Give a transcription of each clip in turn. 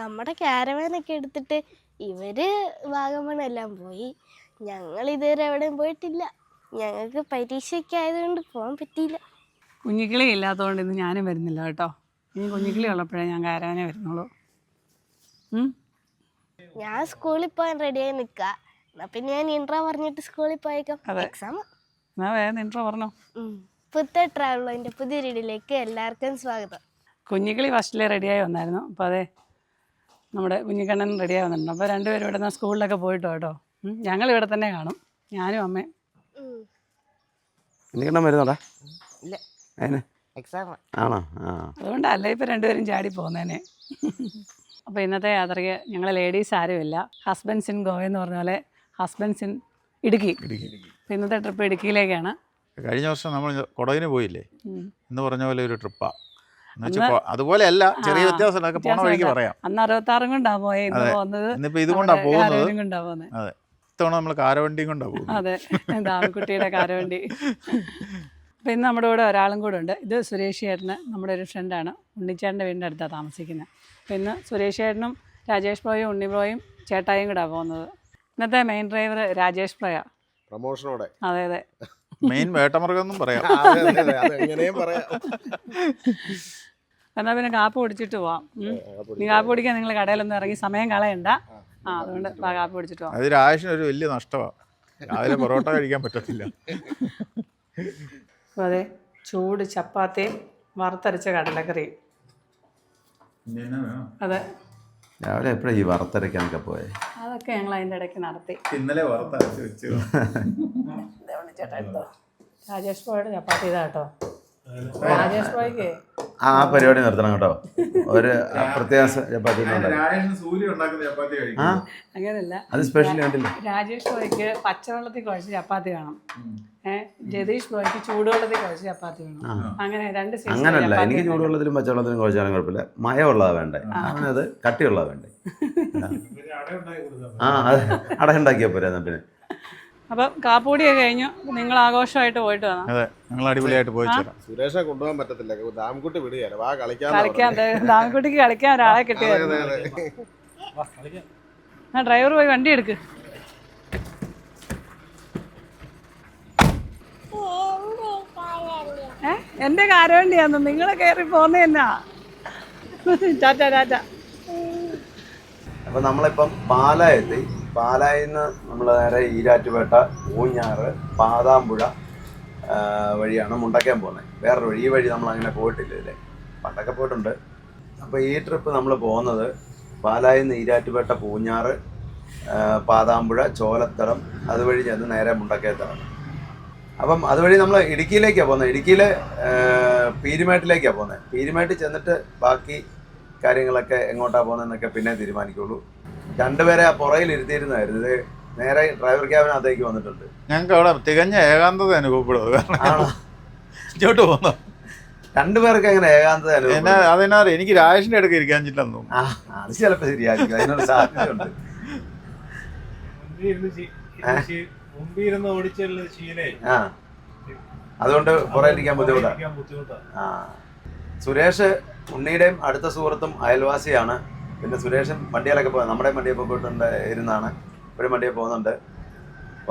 നമ്മുടെ ക്യാരവാനൊക്കെ എടുത്തിട്ട് ഇവർ വാഗമൺ എല്ലാം പോയി. ഞങ്ങൾ ഇതുവരെ എവിടെയും പോയിട്ടില്ല. ഞങ്ങൾക്ക് പരീക്ഷയൊക്കെ ആയതുകൊണ്ട് പോകാൻ പറ്റിയില്ല. കുഞ്ഞിക്കിളി ഇല്ലാത്തതുകൊണ്ട് ഇന്ന് ഞാനും വരുന്നില്ല കേട്ടോ. ഇനി കുഞ്ഞിക്കിളി ഉള്ളപ്പോഴേ ഞാൻ കാരവാനേ വരുന്നുള്ളൂ. ഞാൻ സ്കൂളിൽ പോകാൻ റെഡിയായി നിൽക്കുക എന്നാ പിന്നെ ഞാൻ ഇൻട്രോ പറഞ്ഞിട്ട് സ്കൂളിൽ പോയേക്കാം. എക്സാം എന്നാ വേഗം ഇൻട്രോ പറഞ്ഞോ. പുത്ത ട്രാവലിന്റെ പുതിയ വീഡിയോയിലേക്ക് എല്ലാവർക്കും സ്വാഗതം. കുഞ്ഞിക്കിളി ഫസ്റ്റിലെ റെഡിയായി വന്നായിരുന്നു. അപ്പോൾ അതെ നമ്മുടെ കുഞ്ഞിക്കണ്ണൻ റെഡി ആവുന്നുണ്ട്. അപ്പോൾ രണ്ടുപേരും ഇവിടെ നിന്ന് സ്കൂളിലൊക്കെ പോയിട്ടോ കേട്ടോ? ഞങ്ങൾ ഇവിടെ തന്നെ കാണും. ഞാനും അമ്മയും. വരുന്നോടാ? ഇല്ല. അതിന്? ആണോ? ആ. അതുകൊണ്ടല്ല ഇപ്പോൾ രണ്ടുപേരും ചാടി പോകുന്നതിനെ അപ്പോൾ ഇന്നത്തെ യാത്രയ്ക്ക് ഞങ്ങൾ ലേഡീസ് ആരുമില്ല. ഹസ്ബൻഡ്സ് ഇൻ ഗോവ എന്ന് പറഞ്ഞ പോലെ ഹസ്ബൻഡ്സ് ഇൻ ഇടുക്കി. അപ്പോൾ ഇന്നത്തെ ട്രിപ്പ് ഇടുക്കിയിലേക്കാണ്. കഴിഞ്ഞ വർഷം നമ്മൾ കൊടകിന് പോയില്ലേ? എന്ന് പറഞ്ഞ പോലെ ഒരു ട്രിപ്പാ അന്ന് അതുപോലെ അല്ല ചെറിയ ആ, പോണ വഴിക്ക് പറയാം. അന്ന് അറുപത്താറും കൊണ്ടാ പോയത് ഇന്നിപ്പോ ഇത് പോകുന്നത്. അതെ. ഇത്തവണ നമ്മൾ കാരവണ്ടിയും കൊണ്ടാ പോകുന്നത്. അതെ. ദാമക്കുട്ടിയുടെ കാരവണ്ടി. അപ്പം ഇന്ന് നമ്മുടെ കൂടെ ഒരാളും കൂടെ ഉണ്ട്. ഇത് സുരേഷ് ചേട്ടന് നമ്മുടെ ഒരു ഫ്രണ്ടാണ് ഉണ്ണിച്ചേട്ടന്റെ വീടിന്റെ അടുത്താണ് താമസിക്കുന്നത് അപ്പം ഇന്ന് സുരേഷ് ചേട്ടനും രാജേഷ് പ്രോയും ഉണ്ണി പ്രോയും ചേട്ടായും കൂടെ പോകുന്നത്. ഇന്നത്തെ മെയിൻ ഡ്രൈവർ രാജേഷ് പ്രോയാ. പ്രമോഷനോടെ. അതെ അതെ. മെയിൻ വേട്ടമൃഗം എന്നും പറയാം. അതെ, അതെ, അതെ, അത് പറയാം. എന്നാൽ പിന്നെ കാപ്പ് പൊടിച്ചിട്ട് പോവാം. നീ കാപ്പ് പൊടിക്കാൻ നിങ്ങൾ കടയിലൊന്നും ഇറങ്ങി സമയം കളയണ്ട. ആ അതുകൊണ്ട് കാപ്പ് കുടിച്ചിട്ട് പോവാം. അത് രാജേഷിന് ഒരു വലിയ നഷ്ടമാണ് രാവിലെ പൊറോട്ട കഴിക്കാൻ പറ്റത്തില്ല. അതെ ചൂട് ചപ്പാത്തിയും വറുത്തരച്ച കടലക്കറിയും അതെ. രാവിലെ എപ്പോഴാണ് ഈ വറുത്തരയ്ക്കാനൊക്കെ പോയത് അതൊക്കെ ഞങ്ങൾ അതിന്റെ ഇടയ്ക്ക് നടത്തി. ഇന്നലെ വറുത്തരച്ച് വെച്ചു. രാജേഷ് പോയുടെ ചപ്പാത്തി ഇതാ കേട്ടോ. രാജേഷ് പോയ്ക്ക് ആ ആ പരിപാടി നിർത്തണം കേട്ടോ. ഒരു പ്രത്യേക ചപ്പാത്തി കഴിക്കും. അത് സ്പെഷ്യൽ കണ്ടില്ല? രാജേഷ് ബോയ്ക്ക് പച്ചവെള്ളത്തിൽ കുഴച്ച് ചപ്പാത്തി വേണം. ജതീഷ് ബോയ്ക്ക് ചൂടുവെള്ളത്തിൽ കുഴച്ച് ചപ്പാത്തി വേണം. അങ്ങനെ രണ്ട് അങ്ങനല്ല. എനിക്ക്. ചൂടുവെള്ളത്തിലും പച്ചവെള്ളത്തിലും കുഴച്ചാലും കുഴപ്പമില്ല. മയമുള്ളതാ വേണ്ടേ. അവനത് കട്ടിയുള്ളതാ വേണ്ടേ. ആ അത് അടയുണ്ടാക്കിയാ പോരാ പിന്നെ. അപ്പം കാപ്പൂടിയൊക്കെ കഴിഞ്ഞു. നിങ്ങൾ ആഘോഷമായിട്ട് പോയിട്ട് വന്നു? അതെ ഞങ്ങൾ അടിപൊളിയായിട്ട് പോയി സുരേഷെ കൊണ്ടുപോകാൻ പറ്റത്തില്ല. ദാംകുട്ടി വിടുകയല്ല വാ കളിക്കാൻ കളിക്കാൻ ദാമക്കുട്ടിക്ക് കളിക്കാൻ ഒരാളെ കിട്ടിയായിരുന്നു ആ ഡ്രൈവർ പോയി വണ്ടി എടുക്ക്. ഏ? എന്റെ കാരവണ്ടിയാന്ന്. നിങ്ങളെ കയറി പോന്ന എന്നാ? ടാറ്റ ടാറ്റ അപ്പം നമ്മളിപ്പം പാല എത്തി. പാലായിൽ നിന്ന് നമ്മൾ നേരെ ഈരാറ്റുപേട്ട ഊഞ്ഞാറ് പാതാമ്പുഴ വഴിയാണ് മുണ്ടക്കാൻ പോകുന്നത്. വേറൊരു വഴി ഈ വഴി നമ്മൾ അങ്ങനെ പോയിട്ടില്ല അല്ലേ പണ്ടൊക്കെ പോയിട്ടുണ്ട്. അപ്പോൾ ഈ ട്രിപ്പ് നമ്മൾ പോകുന്നത് പാലായിൽ നിന്ന് ഈരാറ്റുപേട്ട പൂഞ്ഞാറ് പാതാമ്പുഴ ചോലത്തടം അതുവഴി ചെന്ന് നേരെ മുണ്ടക്കയത്താണ്. അപ്പം അതുവഴി നമ്മൾ ഇടുക്കിയിലേക്കാണ് പോകുന്നത്. ഇടുക്കിയിലെ പീരുമേട്ടിലേക്കാണ് പോകുന്നത്. പീരുമേട്ടിൽ ചെന്നിട്ട് ബാക്കി കാര്യങ്ങളൊക്കെ എങ്ങോട്ടാണ് പോകുന്നതെന്നൊക്കെ പിന്നെ തീരുമാനിക്കുള്ളൂ. രണ്ടുപേരെ ആ പുറയിൽ ഇരുത്തിയിരുന്നായിരുന്നു. ഇത് നേരെ ഡ്രൈവർ ക്യാബിനകത്തേക്ക് വന്നിട്ടുണ്ട്. ഞങ്ങൾക്ക് അവിടെ തികഞ്ഞ ഏകാന്തത അനുഭവപ്പെടുന്നത് കാരണം ഇങ്ങോട്ട് പോകുന്നു രണ്ടുപേർക്ക് അങ്ങനെ ഏകാന്തത എന്നാ അനുഭവപ്പെടും? അതിനാ എനിക്ക് രാജേഷിന്റെ അടുക്ക് ഇരിക്കാൻ ചില്ലെന്ന് അത് ചിലപ്പോ ശരിയായിരിക്കും. അതിനൊരു സാധ്യതയുണ്ട്. അതുകൊണ്ട് ഇരിക്കാൻ ബുദ്ധിമുട്ടാണ് സുരേഷ് ഉണ്ണിയുടെയും അടുത്ത സുഹൃത്തും അയൽവാസിയാണ്. പിന്നെ സുരേഷൻ വണ്ടിയിലൊക്കെ പോകുന്നത് നമ്മുടെ വണ്ടിയെ പോയിട്ടുണ്ട് ഇരുന്നാണ്. ഒരു വണ്ടിയെ പോകുന്നുണ്ട്.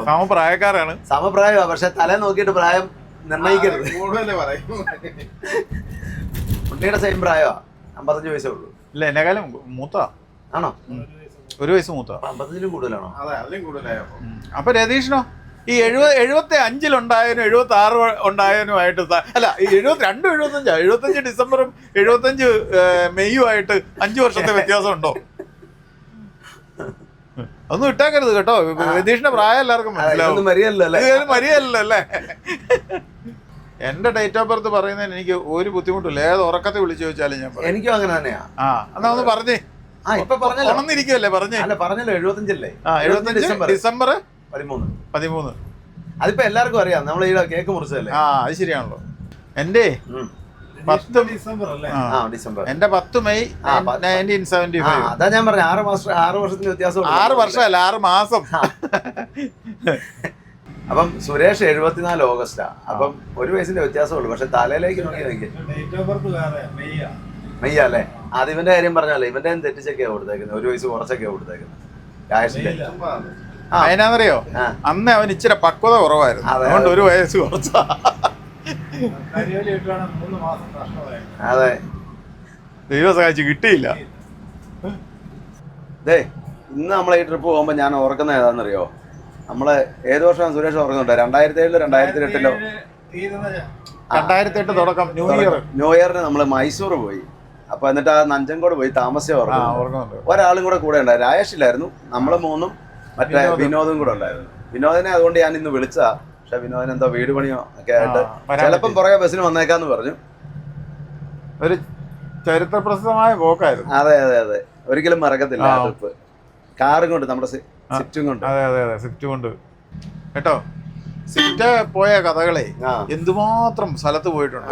സമപ്രായക്കാരാണ് സമപ്രായമാണ് പക്ഷെ തല നോക്കിയിട്ട് പ്രായം നിർണയിക്കരുത് പറയും ഉണ്ണിയുടെ സെയിം പ്രായമാണ് അമ്പത്തഞ്ച് വയസ്സേ ഉള്ളൂ. ഇല്ല എന്നെക്കാലം മൂത്ത. ആണോ? ഒരു വയസ്സ് മൂത്ത. അമ്പത്തഞ്ചിലും കൂടുതലാണോ? അതെ അതിലും കൂടുതലായോ. അപ്പൊ രതീഷിനോ? ഈ എഴുപത് എഴുപത്തി അഞ്ചിലുണ്ടായതിനും എഴുപത്തി ആറ് ഉണ്ടായതിനുമായിട്ട് അല്ല ഈ എഴുപത്തി രണ്ടും എഴുപത്തഞ്ചാ. എഴുപത്തഞ്ച് ഡിസംബറും എഴുപത്തഞ്ച് ഏഹ്, മെയ്യും ആയിട്ട് അഞ്ചു വർഷത്തെ വ്യത്യാസം ഉണ്ടോ ഒന്നും ഇട്ടേക്കരുത് കേട്ടോ. രതീഷിന്റെ പ്രായം എല്ലാവർക്കും മനസ്സിലാവും. മരിയല്ലോ അല്ലേ? എന്റെ ഡേറ്റ് ഓഫ് ബർത്ത് പറയുന്നതിന് എനിക്ക് ഒരു ബുദ്ധിമുട്ടില്ല. ഏത് ഉറക്കത്തെ വിളിച്ചു ചോദിച്ചാലും ഞാൻ എനിക്കും അങ്ങനെ തന്നെയാ. ആ എന്നാ ഒന്ന് പറഞ്ഞേ. ആ ഇപ്പൊ പറഞ്ഞല്ലോ. പറഞ്ഞേ. അല്ല പറഞ്ഞല്ലോ എഴുപത്തഞ്ചല്ലേ? ആ എഴുപത്തഞ്ച് ഡിസംബർ ഡിസംബർ പതിമൂന്ന്. പതിമൂന്ന്. അതിപ്പോ എല്ലാവർക്കും അറിയാം. നമ്മൾ ഈ കേക്ക് മുറിച്ചതല്ലേ? ആ അത് ശരിയാണല്ലോ. എന്റെ ഉം. പത്ത് ഡിസംബർ അല്ലേ ആ. ആ ഡിസംബർ. എന്റെ പത്ത് മെയ് നയന്റീൻ സെവന്റി ഫൈവ് അതാ ഞാൻ പറഞ്ഞ ആറ് മാസം ആറ് വർഷത്തിന്റെ വ്യത്യാസം ആറ് വർഷമല്ല ആറ് മാസം. അപ്പം സുരേഷ് എഴുപത്തിനാല് ഓഗസ്റ്റാ. അപ്പം ഒരു വയസ്സിന്റെ വ്യത്യാസമുള്ളൂ പക്ഷെ തലയിലേക്ക് നോക്കി മെയ്യാ. അല്ലേ? അത് ഇവന്റെ കാര്യം പറഞ്ഞാലേ ഇവന്റെ തെറ്റിച്ചൊക്കെയാ കൊടുത്തേക്കുന്നത്. ഒരു വയസ്സ് കുറച്ചൊക്കെയാ കൊടുത്തേക്കുന്നത്. ആ. അതിനാന്നറിയോ. അന്ന് അവൻ ഇച്ചിരി പക്വത കുറവായിരുന്നു. അതുകൊണ്ട് ഒരു വയസ്സ് കുറച്ചാ. അതെ. ദൈവം സഹായിച്ച് കിട്ടിയില്ല. ദേ ഇന്ന് നമ്മളെ ഈ ട്രിപ്പ് പോകുമ്പോ ഞാൻ ഓർക്കുന്ന ഏതാണെന്നറിയോ നമ്മൾ ഏത് വർഷമാണ് സുരേഷ് ഓർക്കുന്നുണ്ട് രണ്ടായിരത്തി ഏഴിലോ രണ്ടായിരത്തി എട്ടിലോ രണ്ടായിരത്തി എട്ട് തുടക്കം. ന്യൂ ഇയർ ന്യൂ ഇയറിന് നമ്മൾ മൈസൂർ പോയി. അപ്പൊ എന്നിട്ട് ആ നഞ്ചൻകോട് പോയി താമസിച്ച ഓർക്കുന്നു ഓർക്കുന്നുണ്ട്. ഒരാളും കൂടെ കൂടെ ഉണ്ടായിരുന്നു രാജേഷ് ഇല്ലായിരുന്നു. നമ്മൾ മൂന്നും മറ്റേ വിനോദ്. കൂടെ ഉണ്ടായിരുന്നു. വിനോദിനെ അതുകൊണ്ട് ഞാൻ ഇന്ന് വിളിച്ചതാ. പക്ഷെ വിനോദിന് എന്തോ വീട് പണിയോ ഒക്കെ ആയിട്ട് ചിലപ്പം പുറകെ ബസ്സിന് വന്നേക്കാന്ന് പറഞ്ഞു. ഒരു ചരിത്ര പ്രസിദ്ധമായ പോക്കായിരുന്നു അതെ അതെ അതെ. ഒരിക്കലും മറക്കത്തില്ല ആ ആ. ട്രിപ്പ്. കാറും കൊണ്ട് നമ്മുടെ സിറ്റും. കൊണ്ട്. അതെ അതെ അതെ. സിറ്റും കൊണ്ട്. കേട്ടോ? സ്വിഫ്റ്റ് പോയ കഥകളെ എന്തുമാത്രം സ്ഥലത്ത് പോയിട്ടുണ്ട്.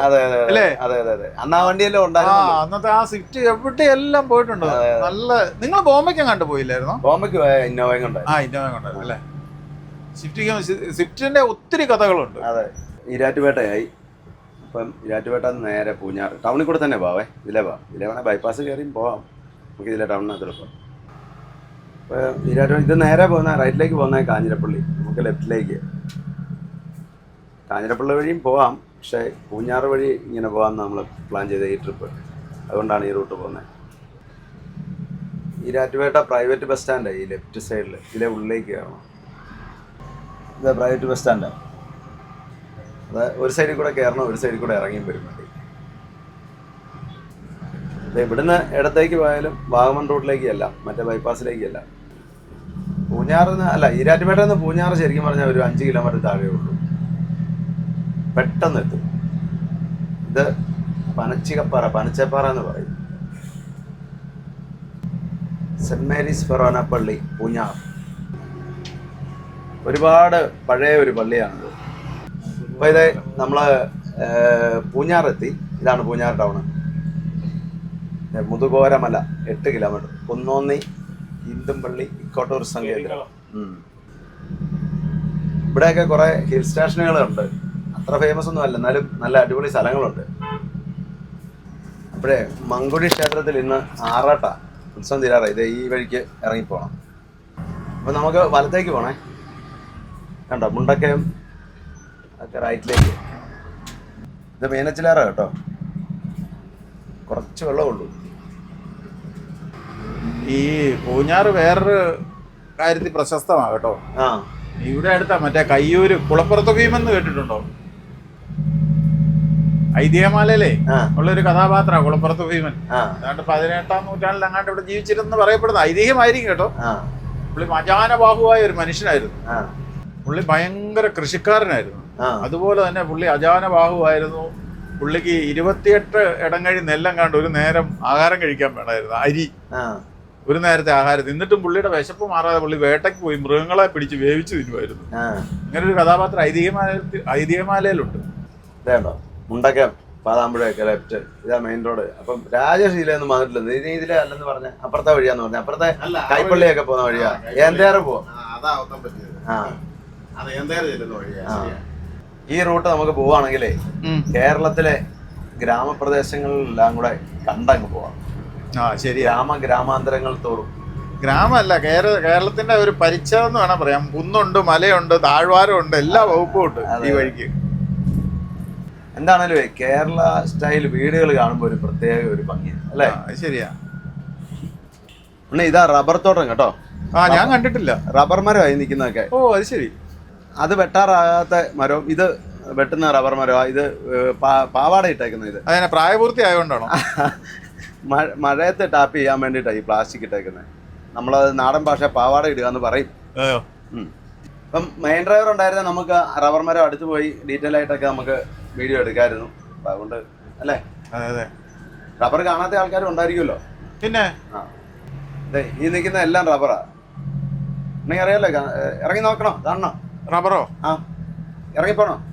അല്ലേ? അതെ അതെ അതെ. അന്ന് ആ വണ്ടിയെല്ലാം ഉണ്ടായിരുന്നു അന്നത്തെ ആ സ്വിഫ്റ്റ് എവിടെയെല്ലാം പോയിട്ടുണ്ട്. നല്ല നിങ്ങൾ ബോംബെക്കും കണ്ടു പോയില്ലായിരുന്നോ? ബോംബെക്ക് പോയ ഇന്നോവയും കൊണ്ടായിരുന്നു ആ ഇന്നോവ കൊണ്ടായിരുന്നു അല്ലേ? സ്വിഫ്റ്റ് സ്വിഫ്റ്റിന്റെ ഒത്തിരി കഥകളുണ്ട്. അതെ. ഈരാറ്റുപേട്ടയായി. അപ്പം ഈരാറ്റുപേട്ട നേരെ പൂഞ്ഞാറ്. ടൗണിൽ കൂടെ തന്നെ പോവേ. ഇതിലേ വേണേൽ ബൈപ്പാസ് കയറിയും പോവാം. നമുക്ക് ഇതിലെ ടൗണിനകത്ത് എളുപ്പം അപ്പോൾ ഈരാറ്റുപേട്ട ഇത് നേരെ പോകുന്ന റൈറ്റിലേക്ക് പോകുന്ന കാഞ്ഞിരപ്പള്ളി. നമുക്ക് ലെഫ്റ്റിലേക്ക് കാഞ്ഞിരപ്പള്ളി വഴിയും പോവാം പക്ഷേ പൂഞ്ഞാറ് വഴി ഇങ്ങനെ പോകാം നമ്മൾ പ്ലാൻ ചെയ്ത ഈ ട്രിപ്പ് അതുകൊണ്ടാണ് ഈ റൂട്ട് പോകുന്നത് ഈരാറ്റുപേട്ട പ്രൈവറ്റ് ബസ് സ്റ്റാൻഡ് ഈ ലെഫ്റ്റ് സൈഡിൽ ഇതിലെ ഉള്ളിലേക്ക് കയറണം. ഇത് പ്രൈവറ്റ് ബസ് സ്റ്റാൻഡ് അത് ഒരു സൈഡിൽ കൂടെ കയറണം ഒരു സൈഡിൽ കൂടെ ഇറങ്ങിയും വരും വണ്ടി. ഇവിടുന്ന് ഇടത്തേക്ക് പോയാലും വാഗമൺ റൂട്ടിലേക്കല്ല മറ്റേ ബൈപ്പാസിലേക്കല്ല നിന്ന് അല്ല ഈരാറ്റുപേട്ടയിൽ നിന്ന് പൂഞ്ഞാറ് ശരിക്കും പറഞ്ഞാൽ ഒരു അഞ്ച് കിലോമീറ്റർ താഴെ ഉള്ളൂ. പെട്ടെന്ന് എത്തും. ഇത് പനച്ചികപ്പാറ പനച്ചപ്പാറ എന്ന് പറയും. സെന്റ് മേരീസ് ഫെറോന പള്ളി പൂഞ്ഞാർ. ഒരുപാട് പഴയ ഒരു പള്ളിയാണിത്. അപ്പോൾ ഇത് നമ്മൾ പൂഞ്ഞാറെത്തി. ഇതാണ് പൂഞ്ഞാർ ടൗൺ മുതുകോരമല എട്ട് കിലോമീറ്റർ. കുന്നോന്നി ഇന്തുംപള്ളി ഇക്കോട്ടൂർ കേന്ദ്രം ഇവിടെയൊക്കെ കുറേ ഹിൽ സ്റ്റേഷനുകളുണ്ട്. അത്ര ഫേമസ് ഒന്നും അല്ല. എന്നാലും നല്ല അടിപൊളി സ്ഥലങ്ങളുണ്ട്. അപ്പോഴേ മങ്കുടി ക്ഷേത്രത്തിൽ ഇന്ന് ആറാട്ട ഉത്സവം തീരാറായി. ഇത് ഈ വഴിക്ക് ഇറങ്ങിപ്പോണം. അപ്പോൾ നമുക്ക് വലത്തേക്ക് പോണേ. കണ്ടോ മുണ്ടക്കയം ഒക്കെ റൈറ്റിലേക്ക്. ഇത് മീനച്ചിലാറ കേട്ടോ. കുറച്ച് വെള്ളമുള്ളൂ ഈ പൂഞ്ഞാറ് വേറൊരു കാര്യത്തിൽ പ്രശസ്തമാണ് കേട്ടോ. ആ. ഇവിടെ അടുത്ത മറ്റേ കയ്യൂര് കുളപ്പുറത്ത് ഭീമെന്ന് കേട്ടിട്ടുണ്ടോ? ഐതിഹ്യമാലയിലെ ഉള്ള ഒരു കഥാപാത്രമാണ് കുളപ്പുറത്ത് ഭീമൻ. അതുകൊണ്ട് പതിനെട്ടാം നൂറ്റാണ്ടിൽ അങ്ങാണ്ട് ഇവിടെ ജീവിച്ചിരുന്നു പറയപ്പെടുന്നത്. ഐതിഹ്യമായിരിക്കും കേട്ടോ. പുള്ളി അജാനബാഹുവായ ഒരു മനുഷ്യനായിരുന്നു. പുള്ളി ഭയങ്കര കൃഷിക്കാരനായിരുന്നു. അതുപോലെ തന്നെ പുള്ളി അജാനബാഹുവായിരുന്നു. പുള്ളിക്ക് ഇരുപത്തിയെട്ട് ഇടങ്ങഴി നെല്ലം കണ്ട് ഒരു നേരം ആഹാരം കഴിക്കാൻ വേണമായിരുന്നു. അരി. ഒരു നേരത്തെ ആഹാരം. എന്നിട്ടും പുള്ളിയുടെ വിശപ്പ് മാറാതെ പുള്ളി വേട്ടയ്ക്ക് പോയി മൃഗങ്ങളെ പിടിച്ച് വേവിച്ച് തിന്നുമായിരുന്നു. ഇങ്ങനൊരു ഇങ്ങനെ ഒരു കഥാപാത്രം ഐതിഹ്യമാല ഐതിഹ്യമാലയിലുണ്ട്. ഇതേണ്ടോ മുണ്ടക്കം പാതാമ്പുഴയൊക്കെ ലെഫ്റ്റ് ഇതാ മെയിൻ റോഡ് അപ്പം രാജേഷ് വന്നിട്ടില്ല ഇനി ഇതിലെ അല്ലെന്ന് പറഞ്ഞ അപ്പുറത്തെ വഴിയാന്ന് പറഞ്ഞ. അപ്പുറത്തെ കൈപ്പള്ളിയൊക്കെ പോകുന്ന വഴിയാ. എന്തേറെ. ഏന്തേറെ പോവാം. ഈ റൂട്ട് നമുക്ക് പോവാണെങ്കിലേ കേരളത്തിലെ ഗ്രാമപ്രദേശങ്ങളിലെല്ലാം കൂടെ കണ്ടങ്ങ് പോവാം. ആ ശരി ഗ്രാമ ഗ്രാമാന്തരങ്ങൾ തോറും. ഗ്രാമമല്ല കേരള കേരളത്തിന്റെ ഒരു പരിചയം എന്ന് വേണം പറയാം. കുന്നുണ്ട് മലയുണ്ട് താഴ്വാരമുണ്ട് എല്ലാ വകുപ്പും ഉണ്ട് അതെ. ഈ വഴിക്ക്. എന്താണേലും കേരള സ്റ്റൈൽ വീടുകൾ കാണുമ്പോൾ ഒരു പ്രത്യേക ഒരു ഭംഗിയാണ് അല്ലേ? ശരിയാ. ഉണ്ണി ഇതാ റബ്ബർ തോട്ടം കേട്ടോ. ആ ഞാൻ കണ്ടിട്ടില്ല. റബ്ബർ മരമായി നിൽക്കുന്നതൊക്കെ ഓ അത് ശരി. അത് വെട്ടാറാകാത്ത മരവും ഇത് വെട്ടുന്ന റബ്ബർ മരമാ ഇത് പാവാട ഇട്ടേക്കുന്ന ഇത്. അതിനെ പ്രായപൂർത്തി ആയതുകൊണ്ടാണോ മഴ മഴയത്ത് ടാപ്പ് ചെയ്യാൻ വേണ്ടിയിട്ടാണ് ഈ പ്ലാസ്റ്റിക് ഇട്ടേക്കുന്നത്. നമ്മളത് നാടൻ ഭാഷ പാവാട ഇടുക എന്ന് പറയും? ഇപ്പം മെയിൻ ഡ്രൈവർ ഉണ്ടായിരുന്ന നമുക്ക് റബ്ബർ മരം അടുത്ത് പോയി ഡീറ്റെയിൽ ആയിട്ടൊക്കെ നമുക്ക് വീഡിയോ എടുക്കാമായിരുന്നു അപ്പൊ അതുകൊണ്ട് അല്ലേ? അതെ അതെ. റബ്ബർ കാണാത്ത ആൾക്കാരും ഉണ്ടായിരിക്കുമല്ലോ? പിന്നെ? ആ. അതെ ഈ നിൽക്കുന്ന എല്ലാം റബ്ബറാ. ഉണ്ടെങ്കിൽ അറിയാലോ കാ- ഏ, ഇറങ്ങി നോക്കണോ? കാണണോ? റബ്ബറോ? ആ. ഇറങ്ങിപ്പോണോ?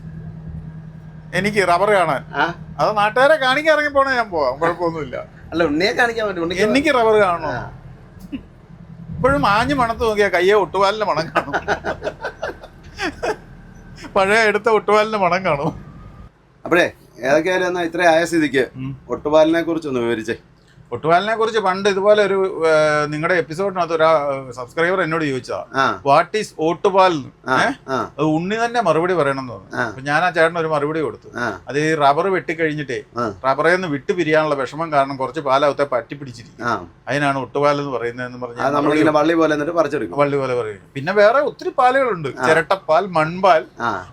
എനിക്ക് റബ്ബർ കാണാൻ. ആ. അത് നാട്ടുകാരെ കാണിക്കാൻ ഇറങ്ങി പോണേ ഞാൻ പോവാം. കുഴപ്പമൊന്നുമില്ല. അല്ല ഉണ്ണിയെ കാണിക്കാൻ പറ്റും. ഉണ്ണിക്ക് എനിക്ക് റബ്ബർ കാണണോ? ആ. ഇപ്പോഴും ആഞ്ഞു മണത്ത് നോക്കിയാ കയ്യെ ഒട്ടുപാലിന്റെ മണം കാണും. പഴയ എടുത്ത ഒട്ടുപാലിന്റെ മണം കാണും. അപ്പോഴേ ഏതൊക്കെയായാലും എന്നാ ഇത്ര ആയ സ്ഥിതിക്ക് ഒട്ടുപാലിനെ കുറിച്ച് ഒന്ന് വിവരിച്ചേ. ഒട്ടുപാലിനെ കുറിച്ച് പണ്ട് ഇതുപോലെ ഒരു നിങ്ങളുടെ എപ്പിസോഡിനകത്ത് ഒരു സബ്സ്ക്രൈബർ എന്നോട് ചോദിച്ചതാ വാട്ട് ഈസ് ഓട്ടുപാൽ അത് ഉണ്ണി തന്നെ മറുപടി പറയണം എന്ന് പറഞ്ഞു. അപ്പൊ ഞാൻ ആ ചേട്ടൻ ഒരു മറുപടി കൊടുത്തു. അത് ഈ റബ്ബർ വെട്ടിക്കഴിഞ്ഞിട്ടേ റബ്ബറിൽ നിന്ന് വിട്ടു പിരിയാനുള്ള വിഷമം കാരണം കുറച്ച് പാലകത്തെ പറ്റി പിടിച്ചിരിക്കും. അതിനാണ് ഒട്ടുപാൽ എന്ന് പറയുന്നതെന്ന് പറഞ്ഞു വള്ളി പോലെ വള്ളി പോലെ പറയും. പിന്നെ വേറെ ഒത്തിരി പാലുകളുണ്ട്. ചിരട്ടപ്പാൽ മൺപാൽ.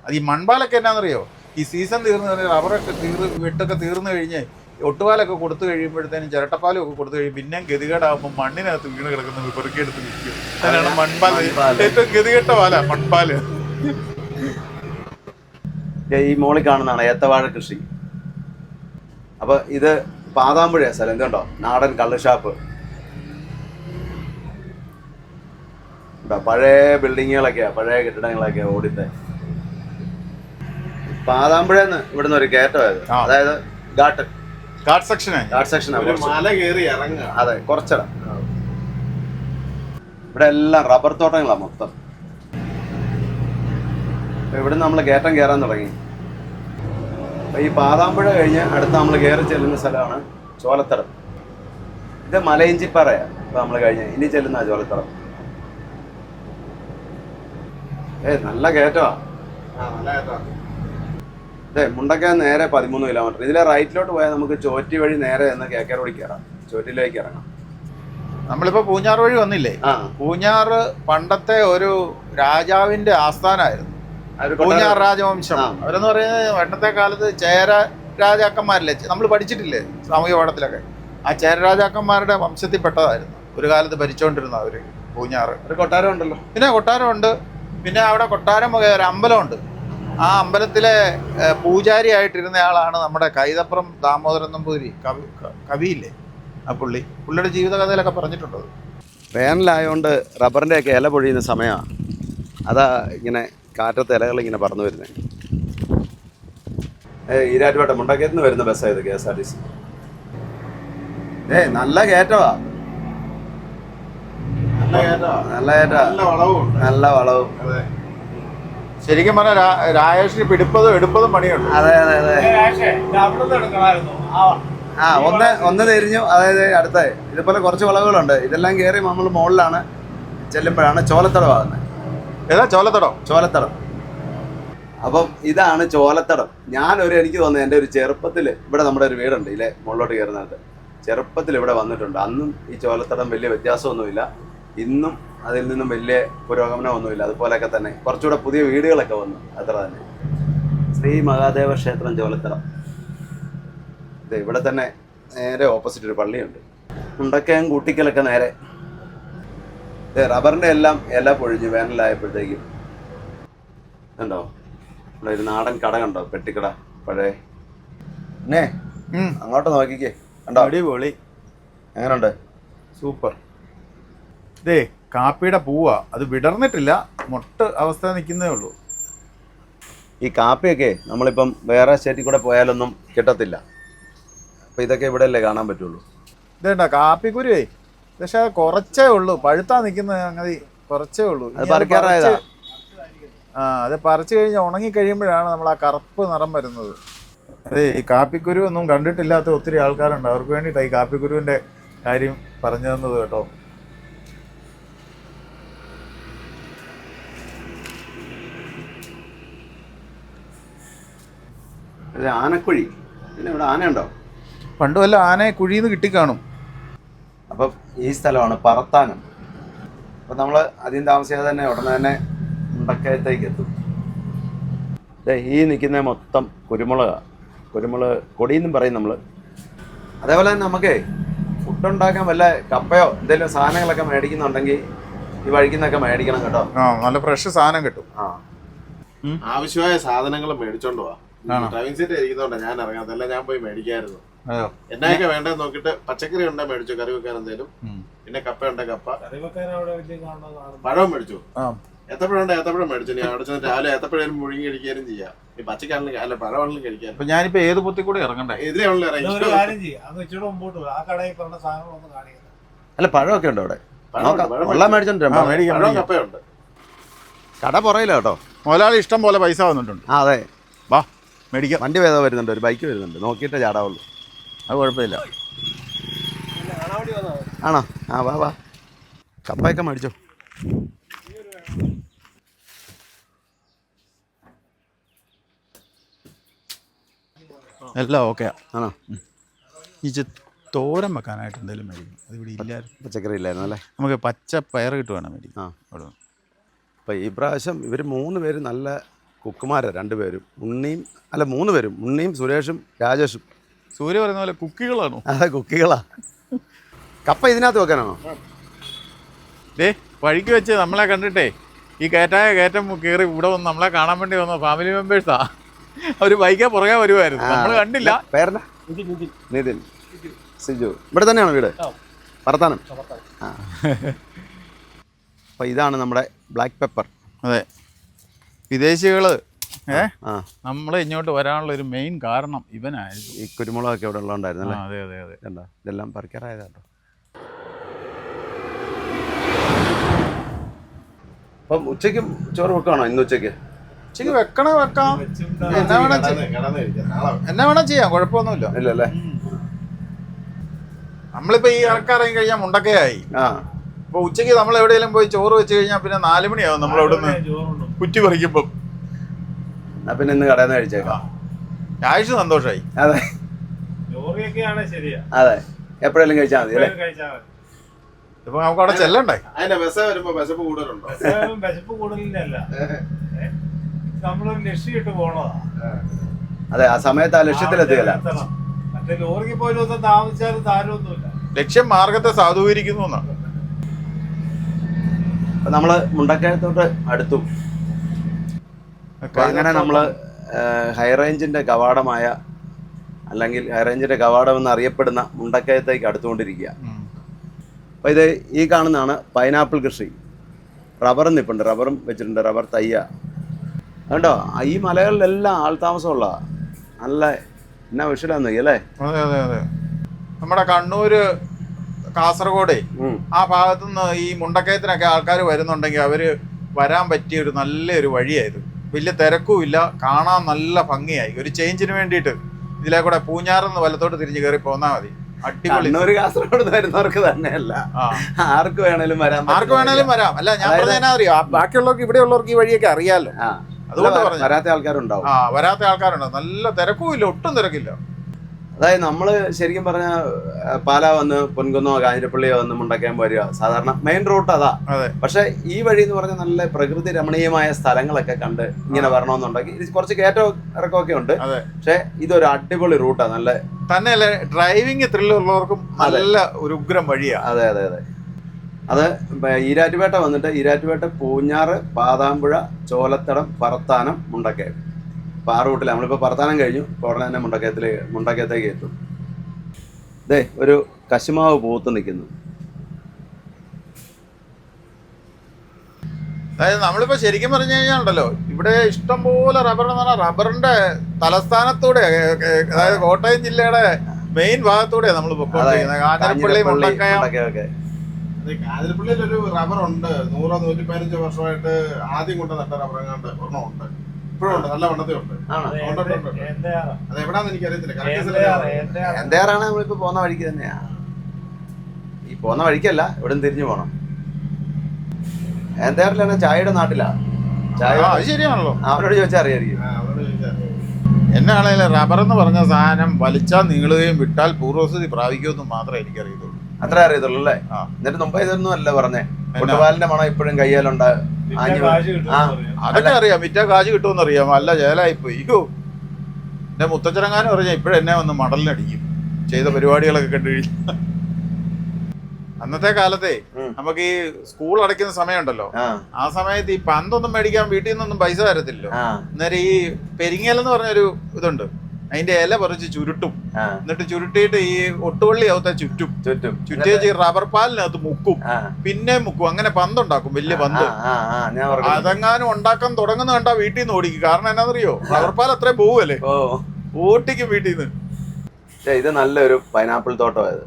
അത് ഈ മൺപാലൊക്കെ എന്നാന്നറിയോ? ഈ സീസൺ തീർന്നു റബ്ബറൊക്കെ തീർ വെട്ടൊക്കെ തീർന്നു കഴിഞ്ഞ് ഒട്ടുപാലൊക്കെ കൊടുത്തു കഴിയുമ്പോഴത്തേനും ചിരട്ടപ്പാലും ഒക്കെ കൊടുത്തു കഴിയും പിന്നെയും ഗതികേടാകുമ്പോൾ മണ്ണിനകത്ത് വീണ് കിടക്കുന്ന പെറുക്കിയെടുത്ത് വിൽക്കും മൺപാൽ മൺപാൽ. ഏറ്റവും ഗതികെട്ട പാലാ മൺപാൽ. ഈ മോളിൽ കാണുന്നതാണ് ഏത്തവാഴ കൃഷി. അപ്പൊ ഇത് പാതാമ്പുഴ സ്ഥലം എന്തുണ്ടോ? നാടൻ കള്ളുഷാപ്പ്? പഴയ ബിൽഡിങ്ങുകളൊക്കെയാ പഴയ കെട്ടിടങ്ങളൊക്കെയാ ഓടിത്തെ. പാതാമ്പുഴന്ന് ഇവിടുന്ന് ഒരു കയറ്റമായത്. ആ. അതായത് ഘാട്ട്. ഗാർഡ് സെക്ഷനെ ഘാട്ട് സെക്ഷൻ ഒരു മല കയറി ഇറങ്ങുക. അതെ കുറച്ചട. ഇവിടെ എല്ലാം റബ്ബർ തോട്ടങ്ങളാ മൊത്തം. അപ്പൊ ഇവിടുന്ന് നമ്മൾ കയറ്റം കയറാൻ തുടങ്ങി. അപ്പൊ ഈ പാതാമ്പുഴ കഴിഞ്ഞ് അടുത്ത് നമ്മൾ കയറി ചെല്ലുന്ന സ്ഥലമാണ് ചോലത്തടം. ഇത് മലയിഞ്ചിപ്പാറയാ. ഇപ്പൊ നമ്മൾ കഴിഞ്ഞ് ഇനി ചെല്ലുന്ന ചോലത്തടം. ഏ നല്ല കയറ്റമാണ് ആ നല്ല കേട്ടോ അതെ മുണ്ടക്കയം നേരെ പതിമൂന്ന് കിലോമീറ്റർ ഇതിലെ റൈറ്റിലോട്ട് പോയാൽ നമുക്ക് ചോറ്റി വഴി നേരെ എന്ന് കേക്കരോടി കയറാം ചോറ്റിലേക്ക് ഇറങ്ങാം. നമ്മളിപ്പോ പൂഞ്ഞാർ വഴി വന്നില്ലേ? ആ. പൂഞ്ഞാർ പണ്ടത്തെ ഒരു രാജാവിന്റെ ആസ്ഥാനമായിരുന്നു. പൂഞ്ഞാർ രാജവംശം. അവരെന്ന് പറയുന്നത് പണ്ടത്തെ കാലത്ത് ചേര രാജാക്കന്മാരില്ലേ? നമ്മൾ പഠിച്ചിട്ടില്ലേ സാമൂഹ്യ പാഠത്തിലൊക്കെ? ആ ചേര രാജാക്കന്മാരുടെ വംശത്തിൽപ്പെട്ടതായിരുന്നു ഒരു കാലത്ത് ഭരിച്ചുകൊണ്ടിരുന്ന അവർ പൂഞ്ഞാറ്. ഒരു കൊട്ടാരം ഉണ്ടല്ലോ പിന്നെ കൊട്ടാരം ഉണ്ട് പിന്നെ അവിടെ കൊട്ടാരം ഒരു അമ്പലമുണ്ട്. ആ അമ്പലത്തിലെ പൂജാരി ആയിട്ടിരുന്നയാളാണ് ആളാണ് നമ്മുടെ കൈതപ്പുറം ദാമോദരൻ നമ്പൂതിരി. കവി കവിയില്ലേ ആ പുള്ളി? പുള്ളിയുടെ ജീവിതകഥയിലൊക്കെ പറഞ്ഞിട്ടുണ്ട് അത്. വേനലായതുകൊണ്ട് റബ്ബറിന്റെ ഒക്കെ ഇല പൊഴിയുന്ന സമയമാണ് അതാ ഇങ്ങനെ കാറ്റത്തെ ഇലകൾ ഇങ്ങനെ പറന്നു വരുന്നത് ഏ ഈരാറ്റുപേട്ട മുണ്ടക്കയത്ത് നിന്ന് വരുന്ന ബസ്സായത് K S R T C. ഏ നല്ല കയറ്റവാ. നല്ല കയറ്റവാ. നല്ല കയറ്റാ നല്ല വളവും നല്ല വളവും. അതെ. ശരിക്കും പറഞ്ഞാൽ രാജേഷിന് പിടിപ്പതും എടുപ്പതും പണിയുണ്ട്. അതെ അതെ അതെ. ആ ആ ഒന്ന് ഒന്ന് തിരിഞ്ഞു അതായത് അടുത്ത ഇതുപോലെ കുറച്ച് വളവുകളുണ്ട്. ഇതെല്ലാം കയറി നമ്മൾ മുകളിലാണ് ചെല്ലുമ്പോഴാണ് ചോലത്തടമാകുന്നത് ഏതാ? ചോലത്തടം. ചോലത്തടം. അപ്പം ഇതാണ് ചോലത്തടം. ഞാനൊരു എനിക്ക് തോന്നുന്നത് എന്റെ ഒരു ചെറുപ്പത്തിൽ ഇവിടെ നമ്മുടെ ഒരു വീടുണ്ട് ഇല്ലേ? മുകളിലോട്ട് കയറുന്നതായിട്ട് ചെറുപ്പത്തിൽ ഇവിടെ വന്നിട്ടുണ്ട്. അന്നും ഈ ചോലത്തടം വലിയ വ്യത്യാസമൊന്നുമില്ല. ഇന്നും അതിൽ നിന്നും വലിയ പുരോഗമനമൊന്നുമില്ല. അതുപോലെയൊക്കെ തന്നെ കുറച്ചുകൂടെ പുതിയ വീടുകളൊക്കെ വന്നു. അത്ര തന്നെ. ശ്രീ മഹാദേവ ക്ഷേത്രം ചോലത്തടം ഇത് ഇവിടെ തന്നെ നേരെ ഓപ്പോസിറ്റ് ഒരു പള്ളിയുണ്ട്. ഉണ്ടക്കയം കൂട്ടിക്കലൊക്കെ നേരെ. റബ്ബറിന്റെ എല്ലാം ഇല പൊഴിഞ്ഞ് വേനലായപ്പോഴത്തേക്കും ഉണ്ടോ ഇവിടെ ഒരു നാടൻ കട കണ്ടോ? പെട്ടിക്കട പഴയ. പിന്നെ. അങ്ങോട്ട് നോക്കിക്കേ. കണ്ടോ? അടിപൊളി. എങ്ങനെയുണ്ട് സൂപ്പർ. ഇതേ കാപ്പിയുടെ പൂവാ. അത് വിടർന്നിട്ടില്ല. മൊട്ട് അവസ്ഥ നിൽക്കുന്നേ ഉള്ളൂ. ഈ കാപ്പിയൊക്കെ നമ്മളിപ്പം വേറെ സ്റ്റേറ്റിൽ കൂടെ പോയാലൊന്നും കിട്ടത്തില്ല. അപ്പം ഇതൊക്കെ ഇവിടെ അല്ലേ കാണാൻ പറ്റുള്ളൂ? ഇതേണ്ട കാപ്പിക്കുരുവേ. പക്ഷെ കുറച്ചേ ഉള്ളൂ. പഴുത്താ നിൽക്കുന്ന അങ്ങനെ കുറച്ചേ ഉള്ളൂ. അത് ഇനി പറിക്കാറായതാ? പറിച്ച് ആ അത് പറിച്ചു കഴിഞ്ഞ് ഉണങ്ങി കഴിയുമ്പോഴാണ് നമ്മൾ ആ കറുപ്പ് നിറം വരുന്നത്. അതെ ഈ കാപ്പിക്കുരു ഒന്നും കണ്ടിട്ടില്ലാത്ത ഒത്തിരി ആൾക്കാരുണ്ട്. അവർക്ക് വേണ്ടിയിട്ടാണ് ഈ കാപ്പിക്കുരുവിന്റെ കാര്യം പറഞ്ഞു തന്നത് കേട്ടോ. ആനക്കുഴി. പിന്നെ ഇവിടെ ആനയുണ്ടോ? പണ്ട് വല്ല ആനയെ കുഴിയിൽ നിന്ന് കിട്ടിക്കാണും. അപ്പം ഈ സ്ഥലമാണ് പറത്താനം. അപ്പം നമ്മൾ അധികം താമസിയാതെ തന്നെ ഉടനെ തന്നെ മുണ്ടക്കയത്തേക്ക് എത്തും. ഈ നിൽക്കുന്ന മൊത്തം കുരുമുളകാണ് കുരുമുളക് കൊടിയെന്നും പറയും നമ്മൾ അതേപോലെ തന്നെ നമുക്കേ ഫുഡ് ഉണ്ടാക്കാൻ വല്ല കപ്പയോ എന്തെങ്കിലും സാധനങ്ങളൊക്കെ മേടിക്കുന്നുണ്ടെങ്കിൽ ഈ വഴിക്കുന്നൊക്കെ മേടിക്കണം കേട്ടോ. ആ നല്ല ഫ്രഷ് സാധനം കിട്ടും. ആ. ആവശ്യമായ സാധനങ്ങൾ മേടിച്ചോണ്ട് പോവാ? ഡ്രൈവിംഗ് സീറ്റ് ഇരിക്കുന്നോണ്ടാ ഞാൻ ഇറങ്ങാത്തല്ല ഞാൻ പോയി മേടിക്കായിരുന്നു. അതെയോ? എന്നൊക്കെ വേണ്ടത് നോക്കിട്ട് പച്ചക്കറി ഉണ്ടെ മേടിച്ചു? കറി വെക്കാൻ എന്തേലും? പിന്നെ കപ്പ ഉണ്ട കപ്പ? പഴം മേടിച്ചു? ഏത്തപ്പഴം ഉണ്ട്? ഏത്തപ്പഴം മേടിച്ചു? നീ അവിടെ ചെന്ന് രാവിലെ ഏത്തപ്പഴം മുഴുങ്ങി കഴിക്കാനും ചെയ്യാം. ഈ പച്ചക്കാണെങ്കിലും അല്ല പഴമാണെങ്കിലും കഴിക്കാൻ അപ്പൊ ഞാനിപ്പോ ഏത് പൊത്തി കൂടെ ഇറങ്ങണ്ടേ? എതിരെയാണല്ലോ ഉള്ള ഇറങ്ങി. അല്ല പഴമൊക്കെ ഉണ്ടോ അവിടെ? വെള്ളം. കപ്പയുണ്ട് കട പുറയില്ല കേട്ടോ. മുതലാളി ഇഷ്ടം പോലെ പൈസ വന്നിട്ടുണ്ട് അതെ. വാ. മേടിക്കാം. വണ്ടി വേദം വരുന്നുണ്ട് ഒരു ബൈക്ക് വരുന്നുണ്ട്. നോക്കിയിട്ടേ ചാടാവുള്ളൂ. അത് കുഴപ്പമില്ല. ആണോ? ആ വാ വാ. കപ്പയൊക്കെ മേടിച്ചോ. എല്ലാം ഓക്കെ ആണോ? ഈ ചെ- തോരൻ വെക്കാനായിട്ട് എന്തെങ്കിലും മേടിക്കും. അത് ഇവിടെ ഇല്ലായിരുന്നു. പച്ചക്കറി ഇല്ലായിരുന്നു അല്ലേ? നമുക്ക് പച്ച പയർ കിട്ടുവാണ് മേടിക്കും ആ. അപ്പോൾ ഈ പ്രാവശ്യം ഇവർ മൂന്ന് പേര് നല്ല കുക്കുമാരാണ് രണ്ടുപേരും ഉണ്ണിയും അല്ല മൂന്ന് പേരും. ഉണ്ണിയും സുരേഷും രാജേഷും. സൂര്യ പറയുന്ന പോലെ കുക്കികളാണോ? അതെ കുക്കികളാ. കപ്പ ഇതിനകത്ത് വെക്കാനാണോ? ഡേ വഴിക്ക് വെച്ച് നമ്മളെ കണ്ടിട്ടേ ഈ കയറ്റായ കയറ്റം കയറി ഇവിടെ വന്ന് നമ്മളെ കാണാൻ വേണ്ടി വന്ന ഫാമിലി മെമ്പേഴ്സാ അവർ ബൈക്കെ പുറകെ വരുമായിരുന്നു നമ്മൾ കണ്ടില്ല. പേരന നിതിൻ സിജു. ഇവിടെ തന്നെയാണ് വീട്? വർത്താനം? ആ. അപ്പോൾ ഇതാണ് നമ്മുടെ ബ്ലാക്ക് പെപ്പർ. അതെ. വിദേശികൾ ഏ? നമ്മളെ ഇങ്ങോട്ട് വരാനുള്ള ഒരു മെയിൻ കാരണം ഇവനായിരുന്നു. ഈ കുരുമുളകൊക്കെ ഇവിടെ ഉള്ളതുകൊണ്ടായിരുന്നു അല്ലേ അതെ അതെ അതെ. എന്താ ഇതെല്ലാം പറിക്കാറായതാട്ടോ അപ്പം ഉച്ചയ്ക്കും ചോറ് വെക്കാണോ ഇന്ന് ഉച്ചയ്ക്ക്? ഉച്ചയ്ക്ക് വെക്കണേ വെക്കാം. എന്നാ വേണം എന്നാ വേണം ചെയ്യാം കുഴപ്പമൊന്നുമില്ല. ഇല്ല അല്ലേ നമ്മളിപ്പോ ഈ ഇറക്കാറങ്ങി കഴിഞ്ഞാൽ മുണ്ടക്കയായി. ആ. അപ്പൊ ഉച്ചയ്ക്ക് നമ്മൾ എവിടെയെങ്കിലും പോയി ചോറ് വെച്ച് കഴിഞ്ഞാൽ പിന്നെ നാല് മണിയാവും നമ്മൾ അവിടെ നിന്ന് ചോറുണ്ടോ? കുറ്റി പറിക്കുമ്പം. പിന്നെ ഇന്ന് കടയിൽ നിന്ന് കഴിച്ചേക്കാം ആയുഷ് സന്തോഷമായി അതെ. ശരിയാ. അതെ. എപ്പോഴെങ്കിലും കഴിച്ചാൽ മതി അല്ലേ? ഇപ്പൊ നമുക്ക് അവിടെ ചെല്ലണ്ടേ? അതിന്റെ വിസ വരുമ്പോ വിശപ്പ് കൂടുതലുണ്ടോ? വിശപ്പ് കൂടുതലില്ല നമ്മളൊരു ലക്ഷ്യമിട്ട് പോണതാ. അതെ ആ സമയത്ത് ആ ലക്ഷ്യത്തിലെത്തുകയല്ല മറ്റേ ലോറിക്ക് പോയി ദിവസം താമസിച്ചാലും താരമൊന്നുമില്ല ലക്ഷ്യം മാർഗത്തെ സാധൂകരിക്കുന്നു എന്നാണ്. നമ്മൾ മുണ്ടക്കയത്തോട്ട് അടുത്തു. അങ്ങനെ നമ്മൾ ഹൈറേഞ്ചിന്റെ കവാടമായ അല്ലെങ്കിൽ ഹൈറേഞ്ചിന്റെ കവാടം എന്ന് അറിയപ്പെടുന്ന മുണ്ടക്കയത്തേക്ക് അടുത്തുകൊണ്ടിരിക്കുക. അപ്പോൾ ഇത് ഈ കാണുന്നതാണ് പൈനാപ്പിൾ കൃഷി. റബ്ബറും നിൽപ്പുണ്ട് റബ്ബറും വെച്ചിട്ടുണ്ട്. റബ്ബർ തയ്യ. അതുകൊണ്ടോ ഈ മലകളിലെല്ലാം ആൾ താമസമുള്ള നല്ല എന്നാ വിഷയം അല്ലേ? അതെ അതെ അതെ. നമ്മുടെ കണ്ണൂര് കാസർഗോഡ് ആ ഭാഗത്തുനിന്ന് ഈ മുണ്ടക്കയത്തിനൊക്കെ ആൾക്കാർ വരുന്നുണ്ടെങ്കിൽ അവർ വരാൻ പറ്റിയ ഒരു നല്ലൊരു വഴിയായത് വലിയ തിരക്കുമില്ല. കാണാൻ നല്ല ഭംഗിയായി. ഒരു ചേഞ്ചിന് വേണ്ടിയിട്ട് ഇതിലെ കൂടെ പൂഞ്ഞാറെന്ന് വലത്തോട്ട് തിരിഞ്ഞ് കയറി പോന്നാൽ മതി. അടിപൊളി. കണ്ണൂർ കാസർഗോഡ് വരുന്നവർക്ക് തന്നെയല്ല. ആർക്ക് വേണേലും വരാം ആർക്ക് വേണേലും വരാം. അല്ല ഞാൻ പറഞ്ഞാൽ അറിയാം? ബാക്കിയുള്ളവർക്ക് ഇവിടെയുള്ളവർക്ക് ഈ വഴിയൊക്കെ അറിയാലോ. അതുകൊണ്ട് പറഞ്ഞു. വരാത്ത ആൾക്കാരുണ്ടാവും. ആ വരാത്ത ആൾക്കാരുണ്ടാവും. നല്ല തിരക്കുമില്ല ഒട്ടും തിരക്കില്ല. അതായത് നമ്മൾ ശരിക്കും പറഞ്ഞ പാല വന്ന് പൊൻകുന്നോ കാഞ്ഞിരപ്പള്ളിയോ വന്ന് മുണ്ടക്കയം വരിക സാധാരണ മെയിൻ റൂട്ട് അതാ. പക്ഷെ ഈ വഴി എന്ന് പറഞ്ഞാൽ നല്ല പ്രകൃതി രമണീയമായ സ്ഥലങ്ങളൊക്കെ കണ്ട് ഇങ്ങനെ വരണമെന്നുണ്ടെങ്കിൽ കുറച്ച് കയറ്റവും ഇറക്കമൊക്കെ ഉണ്ട്. പക്ഷെ ഇതൊരു അടിപൊളി റൂട്ടാ നല്ല തന്നെയല്ല ഡ്രൈവിംഗ് ത്രില്ലുള്ളവർക്കും നല്ല ഒരു ഉഗ്രം വഴിയാ. അതെ അതെ അതെ. അത് ഈരാറ്റുപേട്ട വന്നിട്ട് ഈരാറ്റുപേട്ട പൂഞ്ഞാറ് പാതാമ്പുഴ ചോലത്തടം പറത്താനം മുണ്ടക്കയം. അപ്പോൾ ആ റൂട്ടിൽ നമ്മളിപ്പോൾ പറത്താനം കഴിഞ്ഞു. ഉടനെ തന്നെ മുണ്ടക്കയത്തിൽ മുണ്ടക്കയത്തേക്ക് എത്തും. ദേ ഒരു കശുമാവ് പൂത്ത് നിൽക്കുന്നു. അതായത് നമ്മളിപ്പോൾ ശരിക്കും പറഞ്ഞു കഴിഞ്ഞാൽ ഉണ്ടല്ലോ ഇവിടെ ഇഷ്ടംപോലെ റബ്ബർ എന്ന് പറഞ്ഞാൽ റബ്ബറിന്റെ തലസ്ഥാനത്തൂടെ അതായത് കോട്ടയം ജില്ലയുടെ മെയിൻ ഭാഗത്തൂടെയാണ് നമ്മൾ പൊക്കോണ്ടിരിക്കുന്നത്. കാഞ്ഞിരപ്പള്ളി മുണ്ടക്കയം. കാതിരപ്പള്ളിയിൽ ഒരു റബ്ബർ ഉണ്ട്. നൂറോ നൂറ്റി പതിനഞ്ച് വർഷമായിട്ട് ആദ്യം കൊണ്ട് നട്ട റബ്ബർ ഒരെണ്ണം ഉണ്ട്. ഇപ്പോഴും ഉണ്ട് നല്ല വണ്ണത്തിലുണ്ട് ആണോ? അത് ഉണ്ട്, ഉണ്ട്, ഉണ്ട്. എന്റെ ആറാ. അത് എവിടാന്ന് എനിക്ക് അറിയത്തില്ല എന്റെ ആറാ, കറക്റ്റ് എന്റെ ആറാ. എന്തേറാണ് നമ്മളിപ്പോ പോന്ന വഴിക്ക് തന്നെയാ? ഈ പോന്ന വഴിക്കല്ല ഇവിടെ തിരിഞ്ഞു പോണം. എന്തേറിലാണ് ചായയുടെ നാട്ടിലാ? ചായ ശരിയാണല്ലോ. അവരോട് ചോദിച്ചാൽ അറിയായിരിക്കും. എന്നെ ആളെ റബ്ബർ എന്ന് പറഞ്ഞ സാധനം വലിച്ചാൽ നീളുകയും വിട്ടാൽ പൂർവസ്ഥിതി പ്രാപിക്കുമെന്ന് മാത്രമേ എനിക്കറിയത്തുള്ളൂ. അത്ര അറിയത്തുള്ളൂ അല്ലേ. എന്നിട്ട് മുമ്പ് ഇതൊന്നും അല്ല പറഞ്ഞേ? കുട്ടവാലിന്റെ മണം ഇപ്പോഴും കയ്യാലുണ്ട് അതൊക്കെ അറിയാം വിറ്റ കാശ് കിട്ടുമെന്ന് അറിയാം. അല്ല ജയിലായിപ്പോയി അയ്യോ. എന്റെ മുത്തച്ഛനങ്ങാനും പറഞ്ഞ ഇപ്പോഴെന്നെ വന്ന് മടലിനടിക്കും. ചെയ്ത പരിപാടികളൊക്കെ കണ്ടു കഴിഞ്ഞാൽ അന്നത്തെ കാലത്തെ നമുക്ക് ഈ സ്കൂൾ അടയ്ക്കുന്ന സമയമുണ്ടല്ലോ. ആ. ആ സമയത്ത് ഈ പന്തൊന്നും മേടിക്കാൻ വീട്ടിൽ നിന്നൊന്നും പൈസ തരത്തില്ലല്ലോ. ആ. അന്നേരം ഈ പെരിങ്ങൽ എന്ന് പറഞ്ഞൊരു ഇതുണ്ട്. അതിന്റെ ഇല കുറച്ച് ചുരുട്ടും. എന്നിട്ട് ചുരുട്ടിയിട്ട് ഈ ഒട്ടുവള്ളി അവത്തെ ചുറ്റും. ചുറ്റും. ചുറ്റിയേച്ച് ഈ റബ്ബർ പാലിനകത്ത് മുക്കും. പിന്നെ മുക്കും. അങ്ങനെ പന്തുണ്ടാക്കും വലിയ പന്ത്. അതെങ്ങാനും ഉണ്ടാക്കാൻ തുടങ്ങുന്ന കണ്ടാ വീട്ടിൽ നിന്ന് ഓടിക്കും. കാരണം എന്നാന്നറിയോ? റബ്ബർ പാൽ അത്രയും പോവല്ലേ? ഓട്ടിക്കും വീട്ടിൽ നിന്ന്. ഇത് നല്ലൊരു പൈനാപ്പിൾ തോട്ടമായത്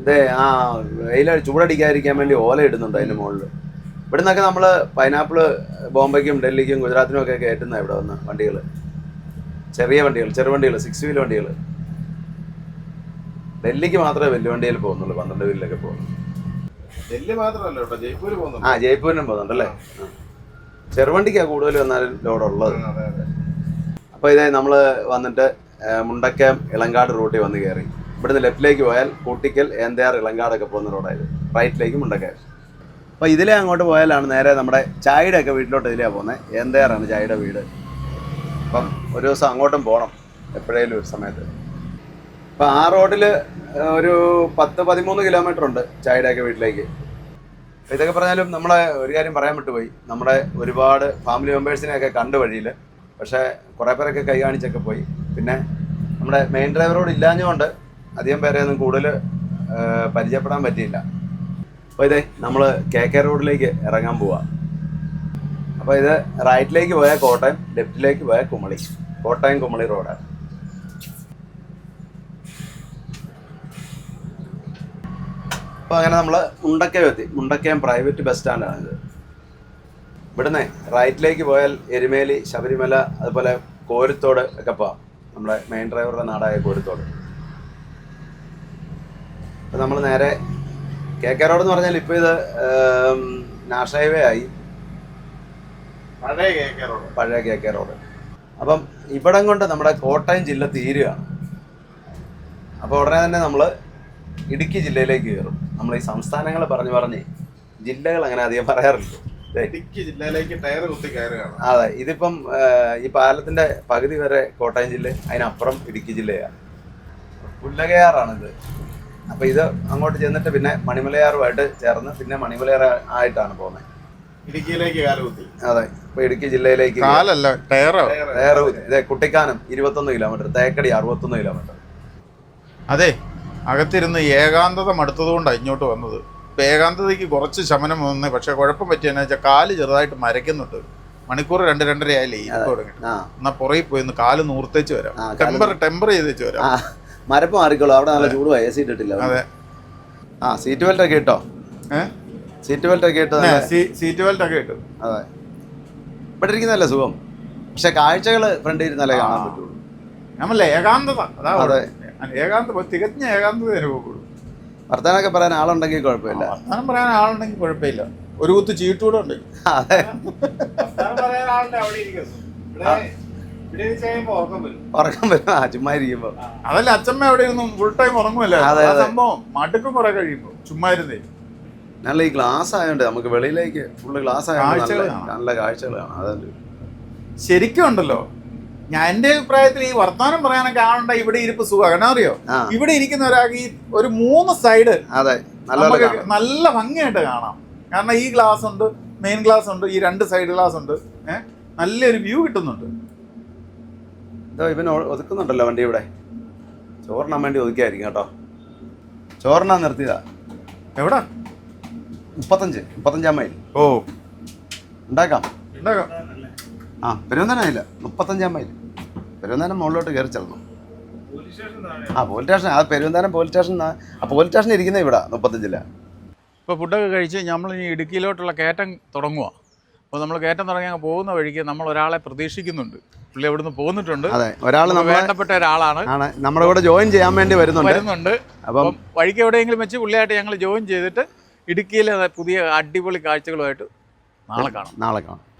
ഇതേ ആ വെയില ചൂടടിക്കാതിരിക്കാൻ വേണ്ടി ഓല ഇടുന്നുണ്ട് അതിന്റെ മുകളിൽ ഇവിടുന്നൊക്കെ നമ്മൾ പൈനാപ്പിൾ ബോംബെക്കും ഡൽഹിക്കും ഗുജറാത്തിനും ഒക്കെ കയറ്റുന്ന ഇവിടെ വന്ന് വണ്ടികൾ ചെറിയ വണ്ടികൾ ചെറുവണ്ടികൾ സിക്സ് വീൽ വണ്ടികൾ. ഡൽഹിക്ക് മാത്രമേ വലിയ വണ്ടിയിൽ പോകുന്നുള്ളൂ പന്ത്രണ്ട് വീലിലൊക്കെ പോകുന്നു ഡൽഹി മാത്രമല്ല കേട്ടോ ജയ്പൂര് പോകുന്നുണ്ട്. ആ ജയ്പൂരിനും പോകുന്നുണ്ട് അല്ലേ ചെറുവണ്ടിക്കാണ് കൂടുതൽ വന്നാലും ലോഡ് ഉള്ളത് അപ്പൊ അതെ. അപ്പോൾ ഇതേ നമ്മൾ വന്നിട്ട് മുണ്ടക്കം ഇളങ്കാട് റൂട്ടിൽ വന്ന് കയറി. ഇവിടുന്ന് ലെഫ്റ്റിലേക്ക് പോയാൽ കൂട്ടിക്കൽ ഏന്തയാർ ഇളങ്കാടൊക്കെ പോകുന്ന റോഡായത്. റൈറ്റിലേക്ക് മുണ്ടക്കയം. അപ്പോൾ ഇതിലേ അങ്ങോട്ട് പോയാലാണ് നേരെ നമ്മുടെ ചായയുടെ ഒക്കെ വീട്ടിലോട്ട് ഇതിലാണ് പോകുന്നത് ഏന്തയാറാണ് ചായയുടെ വീട്? അപ്പം ഒരു ദിവസം അങ്ങോട്ടും പോകണം എപ്പോഴേലും ഒരു സമയത്ത്. അപ്പം ആ റോഡിൽ ഒരു പത്ത് പതിമൂന്ന് കിലോമീറ്റർ ഉണ്ട് ചായയുടെയൊക്കെ വീട്ടിലേക്ക്. ഇതൊക്കെ പറഞ്ഞാലും നമ്മളെ ഒരു കാര്യം പറയാൻ വിട്ടുപോയി. നമ്മുടെ ഒരുപാട് ഫാമിലി മെമ്പേഴ്സിനെയൊക്കെ കണ്ടു വഴിയിൽ പക്ഷേ കുറേ പേരൊക്കെ കൈ കാണിച്ചൊക്കെ പോയി. പിന്നെ നമ്മുടെ മെയിൻ ഡ്രൈവറോട് ഇല്ലാഞ്ഞുകൊണ്ട് അധികം പേരെയൊന്നും കൂടുതൽ പരിചയപ്പെടാൻ പറ്റിയില്ല. അപ്പോൾ ഇതേ നമ്മൾ കെ കെ റോഡിലേക്ക് ഇറങ്ങാൻ പോവാ. അപ്പോൾ ഇത് റൈറ്റിലേക്ക് പോയാൽ കോട്ടയം ലെഫ്റ്റിലേക്ക് പോയാൽ കുമളി. കോട്ടയം കുമളി റോഡാണ്. അപ്പോൾ അങ്ങനെ നമ്മൾ മുണ്ടക്കയം എത്തി. മുണ്ടക്കയം പ്രൈവറ്റ് ബസ് സ്റ്റാൻഡാണിത് ഇവിടുന്ന് റൈറ്റിലേക്ക് പോയാൽ എരുമേലി ശബരിമല അതുപോലെ കോരത്തോട് ഒക്കെ പോവാം. നമ്മുടെ മെയിൻ ഡ്രൈവറുടെ നാടായ കോരുത്തോട്. അപ്പോൾ നമ്മൾ നേരെ കെ കെ റോഡ് എന്ന് പറഞ്ഞാൽ ഇപ്പോൾ ഇത് നാഷണൽ ഹൈവേ ആയി. പഴയ കെ കെ റോഡ് അപ്പം ഇവിടം കൊണ്ട് നമ്മുടെ കോട്ടയം ജില്ല തീരുകയാണ്. അപ്പോൾ ഉടനെ തന്നെ നമ്മൾ ഇടുക്കി ജില്ലയിലേക്ക് കയറും. നമ്മൾ ഈ സംസ്ഥാനങ്ങൾ പറഞ്ഞു പറഞ്ഞ് ജില്ലകൾ അങ്ങനെ അധികം പറയാറില്ല. ഇടുക്കി ജില്ലയിലേക്ക് ടയർ കുത്തി കയറുകയാണ്. അതെ ഇതിപ്പം ഈ പാലത്തിന്റെ പകുതി വരെ കോട്ടയം ജില്ല അതിനപ്പുറം ഇടുക്കി ജില്ലയാണ്. പുല്ലകയാറാണിത്. അപ്പോൾ ഇത് അങ്ങോട്ട് ചെന്നിട്ട് പിന്നെ മണിമലയാറുമായിട്ട് ചേർന്ന് പിന്നെ മണിമലയാർ ആയിട്ടാണ് പോകുന്നത്. ഇടുക്കിയിലേക്ക് കാലുകുത്തി. അതെ ഇപ്പൊ ഇടുക്കി ജില്ലയിലേക്ക് കാലല്ല ടയറോ? ഇതേ കുട്ടിക്കാനം ഇരുപത്തൊന്ന് കിലോമീറ്റർ തേക്കടി അറുപത്തൊന്ന് കിലോമീറ്റർ. അതെ അകത്തിരുന്ന് ഏകാന്തത മടുത്തതുകൊണ്ടാണ് ഇങ്ങോട്ട് വന്നത്. ഇപ്പം ഏകാന്തതയ്ക്ക് കുറച്ച് ശമനം വന്നേ പക്ഷെ കുഴപ്പം പറ്റിയെന്ന് വെച്ചാൽ കാൽ ചെറുതായിട്ട് മരയ്ക്കുന്നുണ്ട്. മണിക്കൂർ രണ്ട് രണ്ടര ആയില്ലേ ആ. എന്നാ പുറകിൽ പോയി ഒന്ന് കാൽ നൂർത്തേച്ച് വരാം. ടെമ്പർ ടെമ്പർ ചെയ്തേച്ച് വരാം. മരപ്പ് മാറിക്കോളൂ. അവിടെ നല്ല ചൂട് സീറ്റ് ഇട്ടില്ല അതെ. ആ സീറ്റ് ബെൽറ്റ് ഒക്കെ ഇട്ടോ? ഏഹ് സീറ്റ് ബെൽറ്റ് ഒക്കെ ഇട്ട് സീറ്റ് ബെൽറ്റ് ഒക്കെ ഇട്ടു. അതെ. ഇവിടെ ഇരിക്കുന്നതല്ലേ സുഖം? പക്ഷെ കാഴ്ചകൾ ഫ്രണ്ടിൽ ഇരുന്നാലേ കാണാൻ. പറ്റുള്ളൂ. നമ്മളെ ഏകാന്തത. അതാ. ഏകാന്തത ഏകാന്ത തികഞ്ഞ ഏകാന്തത അനുഭവപ്പെടും. വർത്താനൊക്കെ പറയാൻ ആളുണ്ടെങ്കിൽ കുഴപ്പമില്ല. വർത്താനം പറയാൻ ആളുണ്ടെങ്കിൽ കുഴപ്പമില്ല. ഒരു കുത്ത് ചീട്ടൂടെ ഉണ്ട്. അതെ. ഉറക്കം വരും. ആ ചുമ്മാ ഇരിക്കുമ്പോ. അതല്ല അച്ഛമ്മ അവിടെ ഇരുന്നും ഫുൾ ടൈം ഉറങ്ങുമല്ലോ സംഭവം. മടുക്കും കുറെ കഴിയുമ്പോ. ചുമ്മാ ഇരുന്നേ. നല്ല ഈ ഗ്ലാസ് ആയതുകൊണ്ട് നമുക്ക് വെളിയിലേക്ക് ഫുള്ള് ഗ്ലാസ് ആയതുകൊണ്ട് നല്ല. നല്ല കാഴ്ചകൾ കാണാം. അതല്ലേ ശരിക്കും ഉണ്ടല്ലോ. ഞാൻ എന്റെ അഭിപ്രായത്തിൽ ഈ വർത്തമാനം പറയാനൊക്കെ ആളുണ്ട ഇവിടെ ഇരിപ്പ് സുഖം. അറിയോ? ഇവിടെ ഇരിക്കുന്ന ഒരാൾക്ക് ഈ ഒരു മൂന്ന് സൈഡ് അതെ. നല്ല ഭംഗിയായിട്ട് കാണാം. കാരണം ഈ ഗ്ലാസ് ഉണ്ട് മെയിൻ ഗ്ലാസ് ഉണ്ട് ഈ രണ്ട് സൈഡ് ഗ്ലാസ് ഉണ്ട്. ഏഹ് നല്ലൊരു വ്യൂ കിട്ടുന്നുണ്ട്. ഇവൻ ഒതുക്കുന്നുണ്ടല്ലോ വണ്ടി ഇവിടെ. ചോറിനാൻ വേണ്ടി ഒതുക്കിയായിരിക്കും കേട്ടോ. ചോറിനാ നിർത്തിയതാ. എവിടാ? മുപ്പത്തഞ്ച് മുപ്പത്തഞ്ചാം മൈൽ. ഓ. ഉണ്ടാക്കാം. ഉണ്ടാക്കാം. ആ പെരുവന്താനം ഇല്ല മുപ്പത്തഞ്ചാം മൈൽ. പെരുവന്താനം മുകളിലോട്ട് കയറി ചെല്ലണം. ആ പോലീസ് സ്റ്റേഷൻ ആ പെരുവന്താനം പോലീസ് സ്റ്റേഷൻ ആ പോലീസ് സ്റ്റേഷൻ ഇരിക്കുന്നത് ഇവിടെ മുപ്പത്തഞ്ചില്ല ഇപ്പോൾ ഫുഡൊക്കെ കഴിച്ച് നമ്മൾ ഇനി ഇടുക്കിയിലോട്ടുള്ള കയറ്റം തുടങ്ങുക അപ്പോൾ നമ്മൾ കയറ്റം തുടങ്ങി അങ്ങ് പോകുന്ന വഴിക്ക് നമ്മൾ ഒരാളെ പ്രതീക്ഷിക്കുന്നുണ്ട്. പുള്ളി അവിടുന്ന് പോന്നിട്ടുണ്ട് അതെ ഒരാൾ വേണ്ടപ്പെട്ട ഒരാളാണ്. ആണ്. നമ്മുടെ കൂടെ ജോയിൻ ചെയ്യാൻ വേണ്ടി വരുന്നുണ്ട്. വരുന്നുണ്ട്. അപ്പം വഴിക്ക് എവിടെയെങ്കിലും വെച്ച് പുള്ളിയായിട്ട് ഞങ്ങൾ ജോയിൻ ചെയ്തിട്ട് ഇടുക്കിയിലെ പുതിയ അടിപൊളി കാഴ്ചകളുമായിട്ട് നാളെ കാണാം. നാളെ കാണാം.